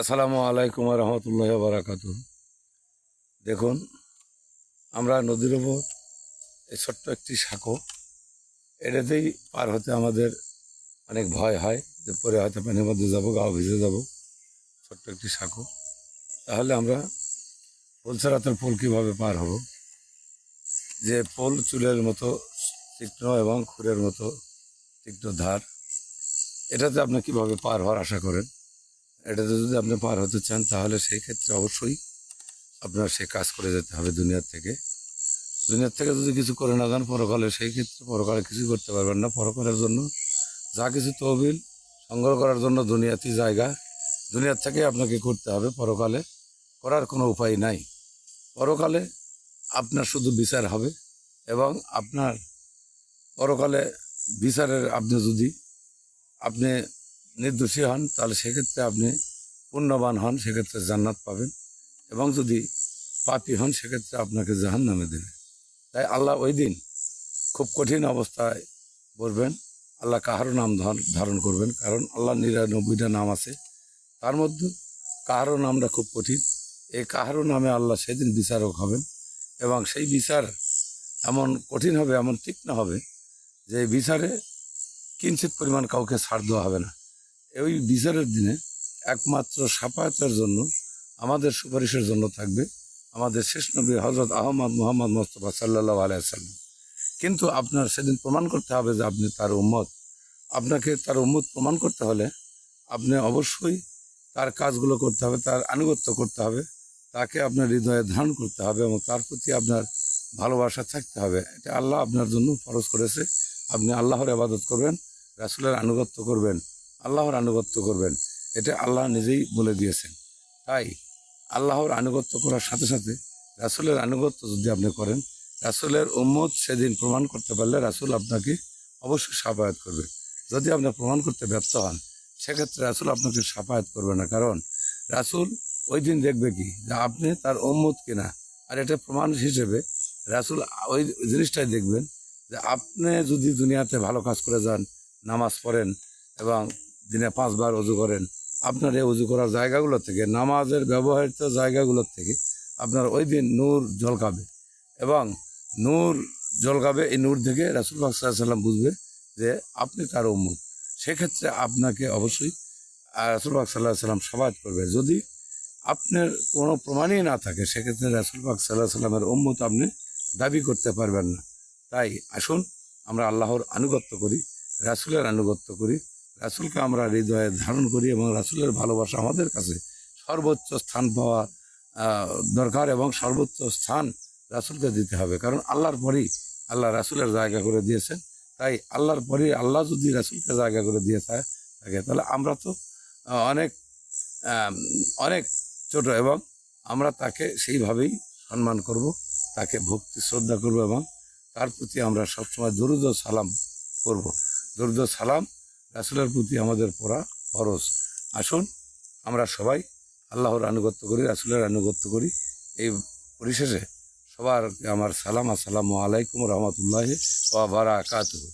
আসসালামু আলাইকুম রহমতুল্লাহ বারাকাত দেখুন, আমরা নদীর ওপর এই ছোট্ট একটি সাঁকো, এটাতেই পার হতে আমাদের অনেক ভয় হয় যে পরে হয়তো পানির মধ্যে যাব গাও ভিজে যাব, ছোট্ট একটি সাঁকো। তাহলে আমরা পোল ছাড়াতের পোল কীভাবে পার হব? যে পোল চুলের মতো তীক্ষ্ণ এবং খুরের মতো তীক্ষ্ণ ধার, এটাতে আপনি কীভাবে পার হওয়ার আশা করেন? এটাতে যদি আপনি পার হতে চান, তাহলে সেই ক্ষেত্রে অবশ্যই আপনার সে কাজ করে যেতে হবে দুনিয়ার থেকে। দুনিয়ার থেকে যদি কিছু করে না যান পরকালে সেই ক্ষেত্রে পরকালে কিছু করতে পারবেন না। পরকালের জন্য যা কিছু তহবিল সংগ্রহ করার জন্য দুনিয়াতে জায়গা, দুনিয়ার থেকে আপনাকে করতে হবে। পরকালে করার কোনো উপায় নাই। পরকালে আপনার শুধু বিচার হবে এবং আপনার পরকালে বিচারের আপনি যদি আপনি নির্দোষী হন, তাহলে সেক্ষেত্রে আপনি পুণ্যবান হন, সেক্ষেত্রে জান্নাত পাবেন। এবং যদি পাপী হন, সেক্ষেত্রে আপনাকে জাহান নামে দেবে। তাই আল্লাহ ওই দিন খুব কঠিন অবস্থায় পড়বেন আল্লাহ কাহারও নাম ধর- ধারণ করবেন? কারণ আল্লাহ নিরানব্বইটা নাম আছে। তার মধ্যে কাহারও নামটা খুব কঠিন। এই কাহারও নামে আল্লাহ সেদিন বিচারক হবেন। এবং সেই বিচার এমন কঠিন হবে, এমন তীক্ষ্ণ হবে, যে বিচারে কিঞ্চিত পরিমাণ কাউকে ছাড় দেওয়া হবে না। ওই বিচারের দিনে একমাত্র সাফায়তের জন্য, আমাদের সুপারিশের জন্য থাকবে আমাদের শেষ নবী হজরত আহমদ মোহাম্মদ মোস্তফা সাল্লাহ আলাইসাল্লাম কিন্তু আপনার সেদিন প্রমাণ করতে হবে যে আপনি তার উম্মত। আপনাকে তার উম্মত প্রমাণ করতে হলে আপনি অবশ্যই তার কাজগুলো করতে হবে, তার আনুগত্য করতে হবে, তাকে আপনার হৃদয়ে ধারণ করতে হবে এবং তার প্রতি আপনার ভালোবাসা থাকতে হবে। এটা আল্লাহ আপনার জন্য ফরজ করেছে। আপনি আল্লাহর আবাদত করবেন, রাসুলের আনুগত্য করবেন। আল্লাহর আনুগত্য করবেন। এটা আল্লাহ নিজেই বলে দিয়েছেন। তাই আল্লাহর আনুগত্য করার সাথে সাথে রাসুলের আনুগত্য যদি আপনি করেন, রাসুলের উম্মত সেদিন প্রমাণ করতে পারলে রাসুল আপনাকে অবশ্যই সাফায়াত করবে। যদি আপনি প্রমাণ করতে ব্যর্থ হন, সেক্ষেত্রে রাসুল আপনাকে সাফায়াত করবে না। কারণ রাসুল ওই দিন দেখবে কি? যে আপনি তার উম্মত কিনা। আর এটা প্রমাণ হিসেবে রাসুল ওই জিনিসটাই দেখবেন যে আপনি যদি দুনিয়াতে ভালো কাজ করে যান, নামাজ পড়েন এবং দিনে পাঁচবার অজু করেন। আপনার এই অজু করার জায়গাগুলো থেকে, নামাজের ব্যবহৃত জায়গাগুলোর থেকে আপনার ওই দিন নূর জলকাবে এবং নূর জলকাবে এই নূর থেকে রাসুল সাল্লাম বুঝবে যে আপনি তার উম্মুদ সেক্ষেত্রে আপনাকে অবশ্যই রাসুল সাল্লাহ সাল্লাম সাবাদ করবে। যদি আপনার কোনো প্রমাণই না থাকে, সেক্ষেত্রে রাসুল পাক সাল্লাহ সাল্লামের উম্মত আপনি দাবি করতে পারবেন না। তাই আসুন, আমরা আল্লাহর আনুগত্য করি, রাসুলের আনুগত্য করি রাসুলকে আমরা হৃদয়ে ধারণ করি এবং রাসুলের ভালোবাসা আমাদের কাছে সর্বোচ্চ স্থান পাওয়া দরকার এবং সর্বোচ্চ স্থান রাসুলকে দিতে হবে। কারণ আল্লাহর পরেই আল্লাহ রাসুলের জায়গা করে দিয়েছেন। তাই আল্লাহর পরেই আল্লাহ যদি রাসুলকে জায়গা করে দিয়ে থাকে, তাহলে আমরা তো অনেক অনেক ছোট এবং আমরা তাকে সেইভাবেই সম্মান করব, তাকে ভক্তি, শ্রদ্ধা করব এবং তার প্রতি আমরা সবসময় দরুদ সালাম করব দরুদ সালাম রাসুলের প্রতি আমাদের পড়া খরচ আসুন, আমরা সবাই আল্লাহর আনুগত্য করি, রাসুলের আনুগত্য করি। এই পরিশেষে সবার আমার সালাম, আসসালামু আলাইকুম রহমতুল্লাহ ওয়া বারাকাতুহু।